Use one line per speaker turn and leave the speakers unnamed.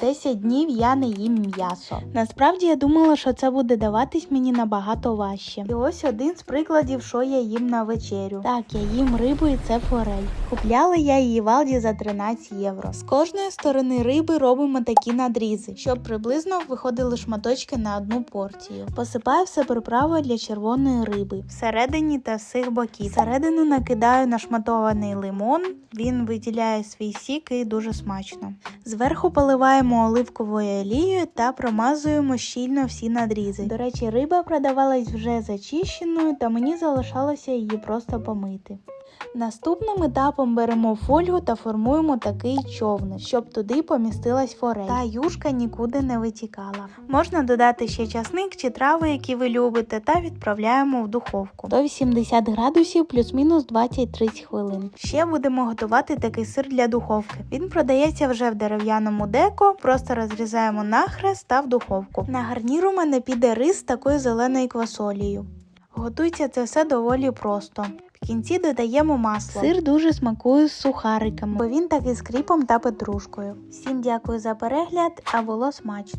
10 днів я не їм м'ясо. Насправді я думала, що це буде даватись мені набагато важче. І ось один з прикладів, що я їм на вечерю. Так, я їм рибу і це форель. Купляла я її в Алді за 13 євро. З кожної сторони риби робимо такі надрізи, щоб приблизно виходили шматочки на одну порцію. Посипаю все приправою для червоної риби всередині та з всіх боків. Всередину накидаю нашматований лимон. Він виділяє свій сік і дуже смачно. Зверху поливаємо оливковою олією та промазуємо щільно всі надрізи. До речі, риба продавалась вже зачищеною, та мені залишалося її просто помити. Наступним етапом беремо фольгу та формуємо такий човник, щоб туди помістилась форель. Та юшка нікуди не витікала. Можна додати ще часник чи трави, які ви любите, та відправляємо в духовку до 80 градусів плюс-мінус 20-30 хвилин. Ще будемо готувати такий сир для духовки. Він продається вже в дерев'яному деко, просто розрізаємо нахрест та в духовку. На гарнір у мене піде рис з такою зеленою квасолією. Готується це все доволі просто. Кінці додаємо масло. Сир дуже смакує з сухариками, бо він такий з кріпом та петрушкою. Всім дякую за перегляд, а було смачно.